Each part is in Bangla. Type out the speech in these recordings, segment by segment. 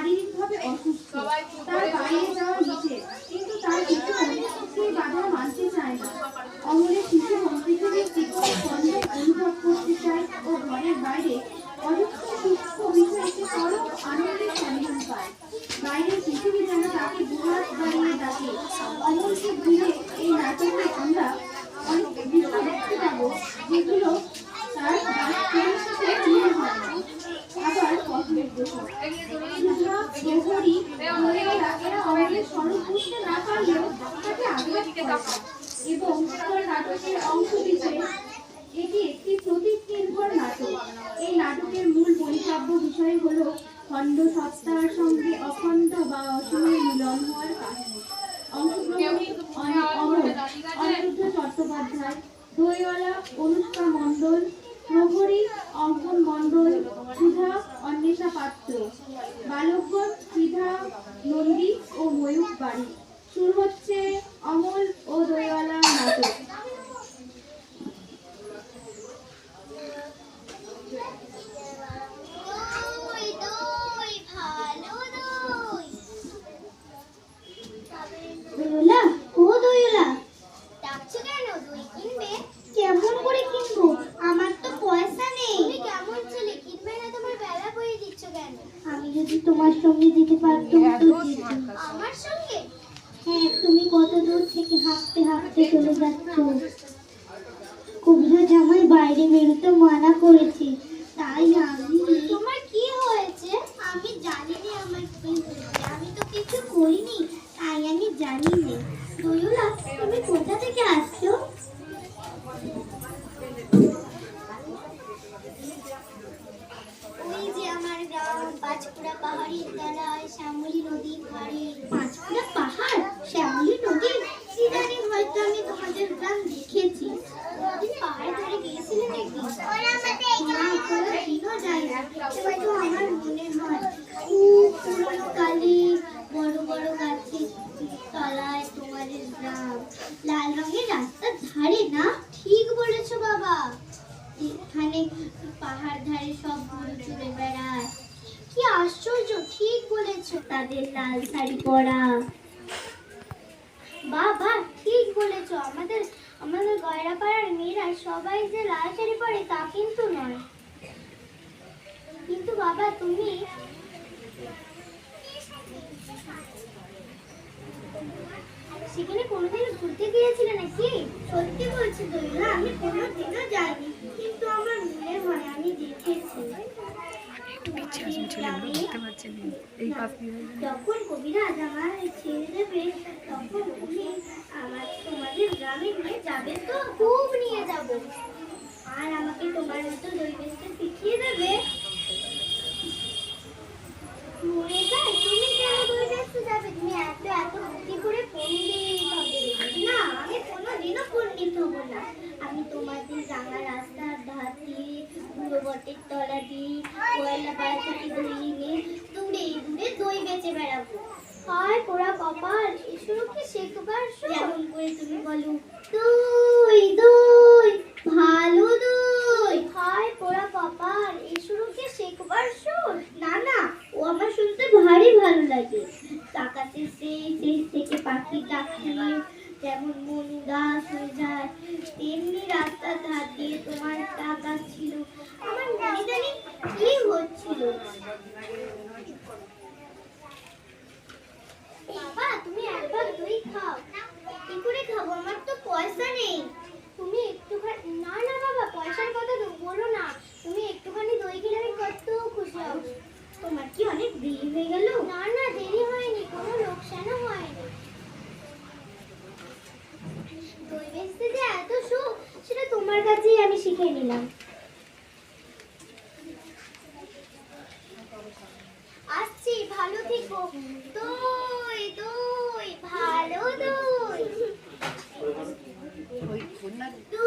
শারীরিকভাবে অসুস্থ। তার বাইরে যাওয়া নিষেধ কিন্তু তার ভীষণ সেই বাধা মানতে চায় না অমলের শিশু পৃথিবীর জীবন স্পন্দে অনুভব করতে চায় ও ঘরের বাইরে অযুক্ত সূক্ষ্ম বিষয়ে সে পরম আনন্দের সন্ধান পায় বাইরের পৃথিবী যেন তাকে দুহাত বাড়িয়ে ডাকে অমলকে ঘিরে এই নাটকে আমরা অনেক দৃশ্য দেখতে পাবো যেগুলো তার বাস্তবের সাথে মিল হয় না। আবার পথ নির্দেশক সুধা, প্রহরী, মহিলারা স্বরূপ বুঝতে না পারলেও তাকে আঘাত এবং নাটকের অংশ হিসেবে এটি একটি প্রতীক নির্ভর নাটক। এই নাটকের মূল পরিকাব্য বিষয় হলো খণ্ড সত্তার সঙ্গে অখণ্ড বা অসীমের মিলন হওয়ার কাহিনী। অংশগ্রহণী অনিরুদ্ধ চট্টোপাধ্যায় দইওয়ালা অনুষ্কা মণ্ডল প্রহরী অঙ্কন মন্ডল সুধা, অন্বেষা পাত্র, বালকগণ, সুধা, নন্দী ও ময়ূর বাড়ি। শুরু হচ্ছে অমল ও দইওয়ালা নাটক দই দই ভালো দই দোলা ও দোলা ডাকছো কেন দই কিনবে কেমন করে কিনবো আমার তো পয়সা নেই তুমি কেমন ছেলে কিনবে না তোমার বেলা বয়ে দিচ্ছ কেন আমি যদি তোমার সঙ্গে যেতে পারতাম তো যেতাম। আমার সঙ্গে হ্যাঁ তুমি কত দূর থেকে হাঁটতে হাঁটতে চলে যাচ্ছ? কবিরাজ আমায় বাইরে বেরোতে মানা করেছে। তাই আমি তোমার কি হয়েছে? আমি জানি না আমার কি হয়েছে। আমি তো কিছু করিনি, তাই আমি জানি না দোলা তুমি কোথা থেকে আসছো? ওই যে আমার গ্রাম পাঁচকুড়া পাহাড়ের তলায়, শ্যামলী নদীর ধারে পাঁচপুরা পাহাড় শ্যামলী নদী কি জানি হয়তো আমি তোমাদের গ্রাম দেখেছি নদীর পাহাড়ের ধারে গিয়েছিলে নাকি না কোনো দিনও যাই না কিন্তু আমার মনে হয় খুব পুরনো কালে বড় বড় গাছের তলায় তোমাদের গ্রাম লাল রঙের রাস্তার ধারে না ঠিক বলেছ বাবা এখানে পাহাড় ধারে সব গরু চড়ে বেড়ায় কি আশ্চর্য ঠিক বলেছ তাদের লাল শাড়ি পরা বাবা বলেছ আমাদের আমাদের গয়রাপাড়ার মেয়েরা সবাই যে লাল শাড়ি পরে তা কিন্তু নয়। কিন্তু বাবা তুমি সেখানে কোনোদিন ঘুরতে গিয়েছিলে নাকি? সত্যি বলছি দইলা আমি কোনোদিনও যাইনি। কিন্তু আমার মনে হয় আমি দেখেছি। দিয়ে। যখন কবিরাজ আমার ছেড়ে দেবে তখন গ্রামে নিয়ে যাবে তো, খুব নিয়ে যাব। আর আমাকে তোমার মতো দই বেচতে শিখিয়ে দেবে। মরে যায় যাবে এত এত না, আমি কোনোদিনও পণ্ডিত না। আমি তোমাদের রাঙা রাস্তার ধার দিয়ে তলা দিয়ে কয়লা দই নিয়ে দূরে দই বেচে বেড়াবো। হায় পোড়া কপাল, এসব কি শেখবার শখ? যেমন তুমি বলো দই দই ভালো দই হায় পোড়া কপাল এসব কি শেখবার সুর না না ও আমার শুনতে ভারী ভালো লাগে তাকাতে সেই সেই থেকে পাখি ডাকলে যেমন মন উদাস হয়ে যায় তেমনি রাস্তার ধার দিয়ে তোমার টাকা ছিল আমার মনে জানি কি হচ্ছিল বাবা তুমি একবার দই খাও কি করে খাব আমার তো পয়সা নেই তুমি একটুখানি না না বাবা পয়সার কথা তো বলো না তুমি একটুখানি দই খেলে আমি কত খুশি হব তোমার কি অনেক দেরি হয়ে গেল না না দেরি হয়নি কোনো লোকসানও হয়নি দই বেচতে যে এত সুখ সেটা তোমার কাছেই আমি শিখে নিলাম আসছি ভালো থেকো দই দই ভালো দই দই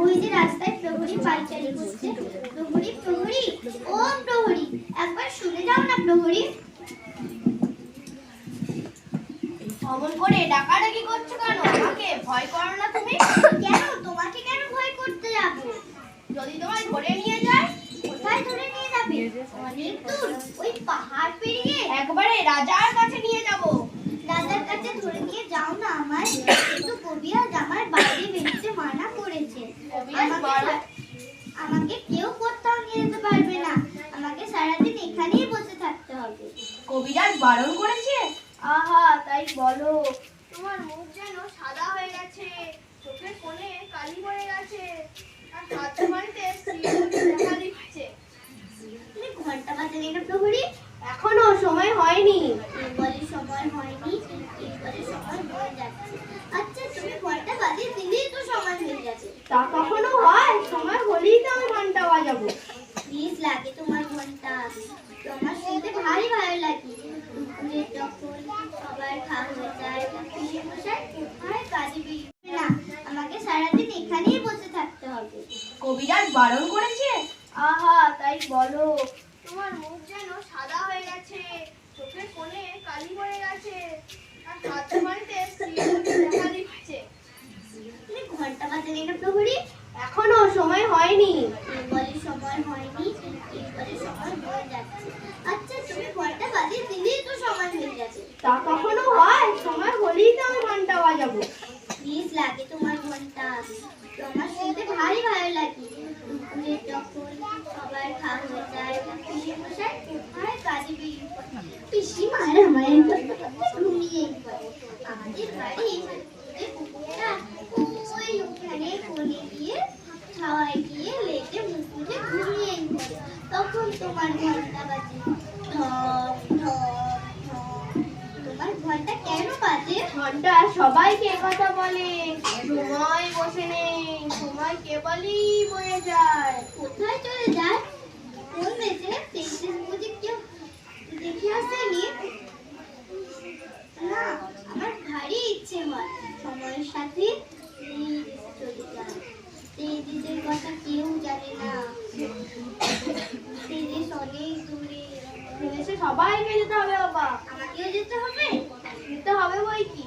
ওই রাস্তায় প্রহরী পাইচারি করছে। প্রহরী প্রহরী, ও প্রহরী, একবার শুনে যাও না প্রহরী। অমন করে ডাকাডাকি করছ কেন? আমাকে ভয় করো না তুমি। কেন? তোমাকে কেন ভয় করতে যাব? যদি তোমায় ধরে নিয়ে যায়, কোথায় ধরে নিয়ে যাবে? অনেক দূর, ওই পাহাড় পেরিয়ে একবারে রাজার কাছে নিয়ে যাব। রাজার কাছে ধরে নিয়ে যাও না আমার কিন্তু কবিরাজ আমার বাইরে বেরিয়েছে, মারা বারণ করেছে? আহা তাই বলো। তোমার মুখ যেন সাদা হয়ে গেছে। চোখের কোণে কালি পড়ে গেছে। আর হাত বাড়িতে দেখা দিচ্ছে। তুমি ঘণ্টা প্রহরী? এখনও সময় হয়নি। বলে সময় হয়নি বলে সময় হয়ে যাচ্ছে। আচ্ছা তুমি ঘণ্টা দিলেই তো সময় হয়ে যাবে। তা কখনো হয়? সময় হলেই তো আমি ঘণ্টা বাজাবো। প্লিজ লাগে তোমার ঘণ্টা। তোমার শুনতে ভারী ভালো লাগে। দুপুরে সবার খাওয়া যায় পিসে মশাই কোথায় কাজে বেরিয়ে না? আমাকে সারাদিন এখানেই বসে থাকতে হবে। কবিরাজ বারণ করেছে? আহা তাই বলো। তোমার মুখ যেন সাদা হয়ে গেছে চোখের কোণে কালি পড়ে গেছে আর হাত বাড়িতে দেখা দিচ্ছে। তুমি ঘণ্টা বাজালে না প্রহরী? এখনও সময় হয়নি। বলে সময় হয়নি বলে সময় হয়ে যাচ্ছে আচ্ছা তুমি ঘণ্টা বাজিয়ে দিলেই তো সময় হয়ে যাবে তা কখনো হয়? সময় হলেই তো আমি ঘণ্টা বাজাবো। প্লিজ লাগে তোমার ঘণ্টা তোমার শুনতে ভারী ভালো লাগে। দুপুরে সবার খাওয়া ঘুমিয়ে বাড়ি কুকুরটা ওই ওখানে কোণে গিয়ে ঘুমিয়ে তখন তোমার ঘণ্টা বাজে। ঘণ্টা সবাইকে কথা বলে? সময় বসে নেই। সময় কেবলই বয়ে যায়। কোথায় চলে যায়? কোন দেশে? তেইশে বুঝি কেউ দেখে আসেনি না? আমার ভারী ইচ্ছে হয়। সময়ের সাথে দেশে চলে যায়। সেই দেশের কথা কেউ জানে না। সেই দেশ অনেক দূরে। সবাইকে যেতে হবে বাবা? আমাকেও যেতে হবে? যেতে হবে বই কি?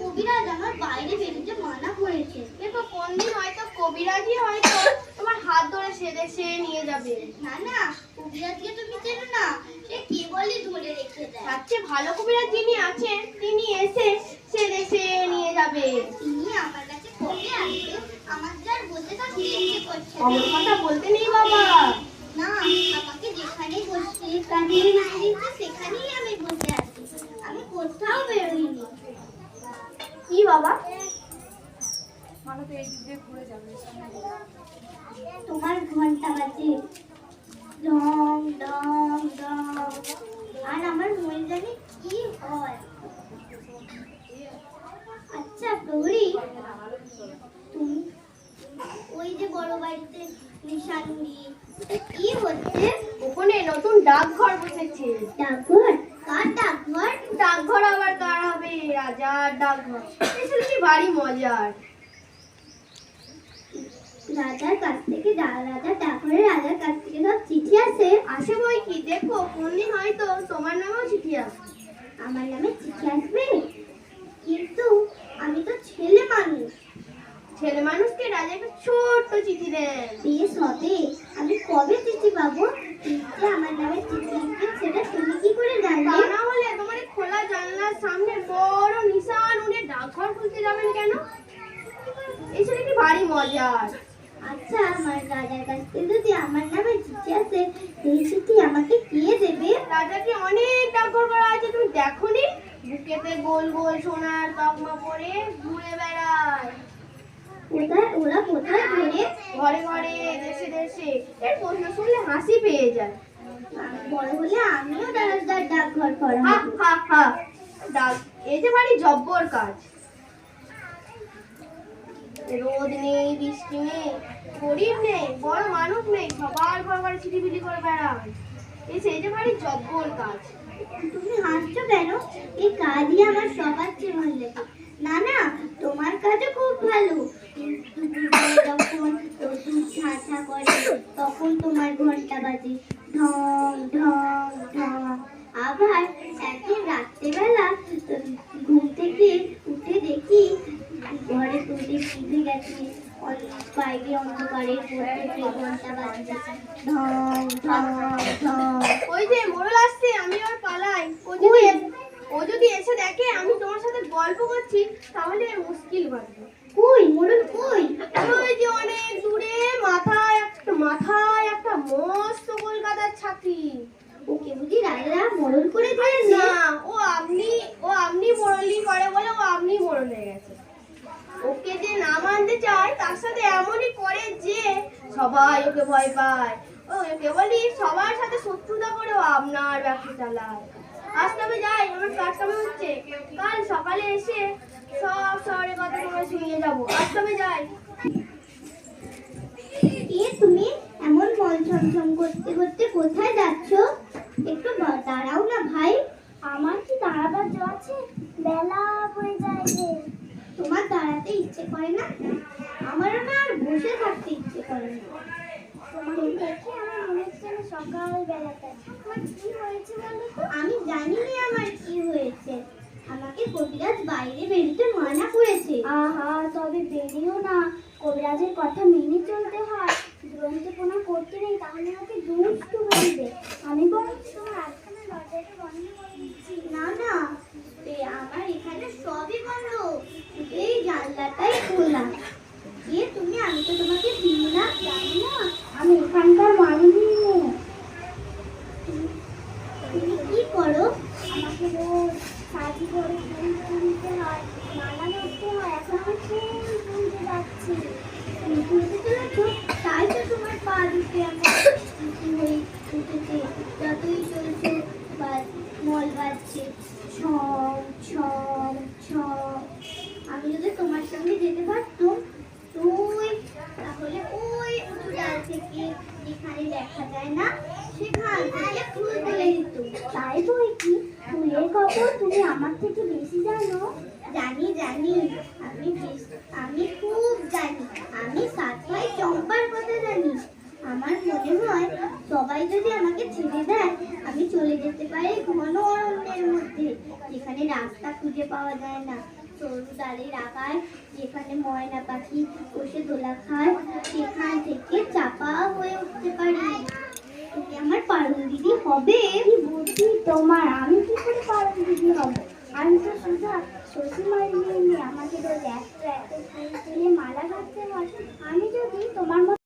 কবিরাজ আমার বাইরে বেরোতে মানা করেছে। দেখো কোন হয়তো কবিরাজি হয়তো তোমার হাত ধরে সে নিয়ে যাবে। না না কবিরাজকে তুমি চেনো না। সে কেবলই ধরে রেখে দেয়। তার ভালো কবিরাজ যিনি আছেন তিনি এসে সে দেশে নিয়ে যাবে। তিনি আমার কাছে কবে আসবে? আমার যার ইচ্ছে করছে। কথা বলতে নেই বাবা। না আমাকে যেখানে বসতে কাজে নিয়ে দিচ্ছে সেখানেই আমি বসে আছি আমি কোথাও বেরোইনি কি বাবা। তোমার ঘণ্টা বাজে। ডং ডং ডং আর আমার মনে জানি কি হয়? আচ্ছা প্রহরী তুমি ওই যে বড় বাড়িতে নিশানুরি কি হচ্ছে? ওখানে নতুন ডাকঘর বসেছে। ডাকঘর? কার ডাকঘর? ডাকঘর আবার কার হবে? রাজার ডাকঘর। মজার। রাজার কাছ থেকে রাজার ডাকঘরে রাজার কাছ থেকে সব চিঠি আসে। আসে বই কি? দেখো কোনদিন হয়তো তোমার নামেও চিঠি আসবে। আমার নামে চিঠি আসবে? কিন্তু আমি তো ছেলে মানুষ। ছেলে মানুষকে রাজা একটা ছোট্ট চিঠি দেন। বেশ হবে আমি কবে চিঠি পাবো? আমার নামে চিঠি লিখবে সেটা তুমি কি করে তা জানলে না হলে তোমার এই খোলা জানলার সামনে বড় নিশান উঠে ডাকঘর খুলতে যাবেন কেন এসব কি ভারী মজার আচ্ছা আমার রাজার কাছ থেকে যদি আমার নামে চিঠি আসে সেই চিঠি আমাকে কে দেবে? রাজাকে অনেক ডাকঘর করা আছে তুমি দেখোনি? বুকেতে গোল গোল সোনার তকমা পরে ঘুরে বেড়ায়। কোথায় ওরা কোথায় ঘুরে? ঘরে ঘরে দেশে দেশে। এর প্রশ্ন শুনলে হাসি পেয়ে যায়। বড় হলে আমিও রাজার ডাকঘর করা হা হা হা। ডাক এই যে ভারী জব্বর কাজ। রোদ নেই, বৃষ্টি নেই গরিব নেই, বড় মানুষ নেই, সবার ঘর ঘরে ছিটিবিলি করে বেড়ায়। এই সেইটা বাড়ি জব্বর কাজ। তুমি হাসছো কেন? এই কাজই আমার সবার চেয়ে ভালো লাগে। না না, তোমার কাজও খুব ভালো। যখন রোদুর ঝাঁঝা করে তখন তোমার ঘণ্টা বাজে। ঢং ঢং ঢং। আবার একদিন রাত্রেবেলা অন- বাইরে ঘণ্টা বাজছে ঢং ঢং ঢং ওই যে মোড়ল আসছে আমি আর পালাই। ও যদি ও যদি এসে দেখে আমি তোমার সাথে গল্প করছি তাহলে মুশকিল বাঁধবে কই? মোড়ল কই? ওই যে অনেক দূরে মাথায় একটা মাথায় একটা মস্ত কলকাতার ছাতি ওকে বুঝি রাজা মোড়ল করে দিয়েছে? না ও আপনি ও আপনি মোড়লি করে বলে ও আপনি মোড়ল হয়ে গেছে ওকে যে না মানতে চায় তার সাথে এমনই করে যে সবাই ওকে ভয় পায়। ওকে বলি, সবার সাথে শত্রুতা করে ও আপনার ব্যবসা চালায়। আজ তবে যাই, আমার কাজ কামে হচ্ছে। কাল সকালে এসে সব শহরে কথা তোমার শুনিয়ে যাব। আজ তবে যাই। কে তুমি এমন মন ছমছম করতে করতে কোথায় যাচ্ছ? একটু দাঁড়াও না ভাই। আমার কি দাঁড়াবার আছে? বেলা হয়ে যায় তোমার দাঁড়াতে ইচ্ছে করে না আমারও না আর বসে থাকতে ইচ্ছে করে না তোমাকে দেখে আমার মনে হচ্ছে যেন সকালবেলাটা আমার কি হয়েছে বলো তো আমি জানি না আমার কি হয়েছে আমাকে কবিরাজ বাইরে বেরোতে মানা করেছে আহা তবে বেরিও না কবিরাজের কথা মেনে চলতে হয় দুরন্তপনা করতে নেই তাহলে আমাকে দুষ্টু বলবে আমি বরং তোমার আটখানা দরজাটা বন্ধ করে দিচ্ছি না না এ আমার এখানে সবই বন্ধ এই জানলাটাই খোলা গিয়ে তুমি আমি তো তোমাকে দিই না জানি না আমি এখানকার মানুষই নেই তুমি কি করো আমাকে রোজ সাজি করে ফুল তুলতে হয় মালা করতে হয় এখন আমি ফুল তুলতে যাচ্ছি তুমি তুলতে চলেছো তাই তো তোমার পা দুটো এমন উঁচু হয়ে উঠেছে যতই চলছে বা মল বাজছে ছম ছম ছম আমি যদি তোমার সঙ্গে যেতে পারতাম তুই তাহলে ওই উঁচু ডাল থেকে যেখানে দেখা যায় না সেখান থেকে ফুল তুলে দিত তাই বই কি ফুলের খবর তুমি আমার থেকে বেশি জানো জানি জানি আমি বেশ- আমি খুব জানি আমি সাত ভাই চম্পার কথা জানি আমার মনে হয় সবাই যদি আমাকে ছেড়ে দেয় আমি চলে যেতে পারি ঘন অরণ্যের মধ্যে যেখানে রাস্তা খুঁজে পাওয়া যায় না। সরু ডালের আকার, যেখানে ময়না পাখি বসে দোলা খায়, সেখান থেকে চাপা হয়ে উঠতে পারি। আমার পারুল দিদি হবে? বুদ্ধি তোমার, আমি কি করে পারুল দিদি হব? আমি তো শুধু শ্বশুরমার মেয়ে আমাকে তো ফুল তুলে মালা গাঁথতে হয় আমি যদি তোমার মতো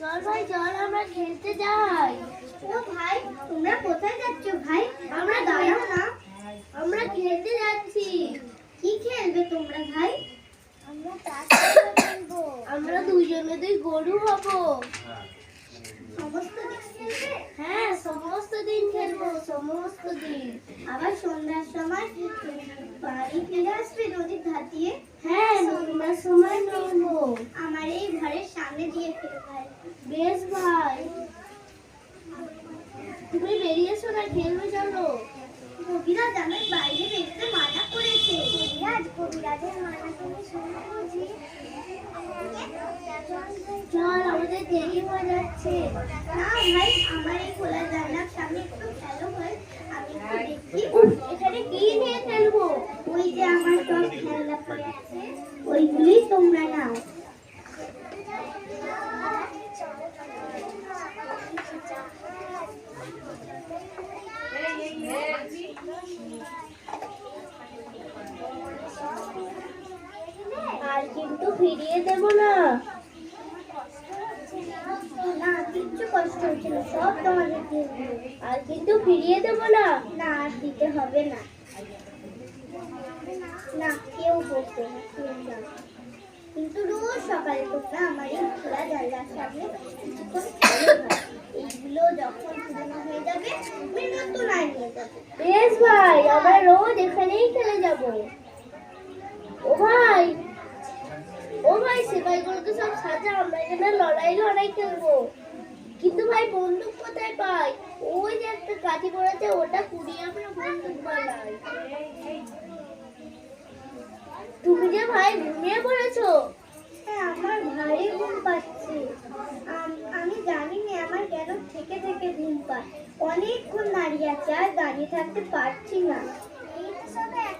চল ভাই চল আমরা খেলতে যাই ও ভাই তোমরা কোথায় যাচ্ছ ভাই আমরা দাঁড়াও না আমরা খেলতে যাচ্ছি কি খেলবে তোমরা ভাই আমরা খেলব আমরা দুজনে দুই গরু হব সমস্ত দিন খেলবে হ্যাঁ সমস্ত দিন খেলব সমস্ত দিন আবার সন্ধ্যার সময় বাড়ি ফিরে আসবে নদীর ধার দিয়ে হ্যাঁ সন্ধ্যার সময় নেব আমার এই ঘরের সামনে দিয়ে ফেলে ভাই বেশ ভাই তুমি বেরিয়েছো না, খেলবে চলো। কবিরাজ আমার বাইরে বেরোতে মানা করেছে। কবিরাজ, কবিরাজের মানা তুমি শুনে বুঝি চল, আমাদের দেরি হয়ে যাচ্ছে। না ভাই, আমার এই খোলা জানলার সামনে একটু খেলো ভাই। আমি একটু দেখি এখানে কি নিয়ে খেলব? ওই যে আমার সব খেলনা পড়ে আছে ওইগুলি তোমরা নাও আর কিন্তু ফিরিয়ে দেব না। না কিচ্ছু কষ্ট হচ্ছে না সব তোমাদের দিয়ে দেবো। আর কিন্তু ফিরিয়ে দেব না। না আর দিতে হবে না। না কেউ না কিন্তু রোজ সকালে তোমরা আমার এই খোলা জানলার সামনে কিছুক্ষণ এইগুলো যখন পুরোনো হয়ে যাবে আমি নতুন আয় নিয়ে যাব। বেশ ভাই আমরা রোজ এখানেই খেলে যাব। ও ভাই ও ভাই সেপাইগুলোকে সব সাজা আমরা এখানে লড়াই লড়াই খেলব। কিন্তু ভাই বন্দুক কোথায় পাই? ওই যে একটা কাজে করেছে ওটা কুড়িয়ে আমরা বন্দুক বানাই। তুমি যে ভাই ঘুমিয়ে পড়েছো? হ্যাঁ, আমার ভারী ঘুম পাচ্ছে। আমি জানি না আমার কেন থেকে থেকে ঘুম পায়। অনেকক্ষণ দাঁড়িয়ে আছে আর দাঁড়িয়ে থাকতে পারছি না। এই তো সবে এক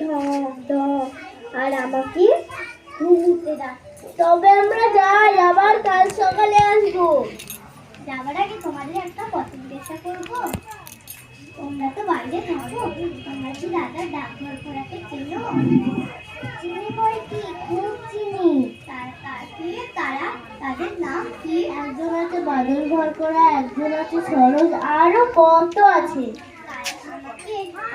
ঢং ঢং আর আমাকে ঘুমুতে ডাকছে তবে আমরা যাই, আবার কাল সকালে আসব। যাবার আগে তোমাদের একটা কথা জিজ্ঞাসা করব। তোমরা তো বাইরে থাকো, তোমরা কি দাদার ডাকঘর খোলাকে চেনো? চিনি বই কি? খুব চিনি। তার কাছে তারা, তাদের নাম কি? একজন আছে বাদল ঘর করা, একজন আছে সরোজ, আরও কত আছে?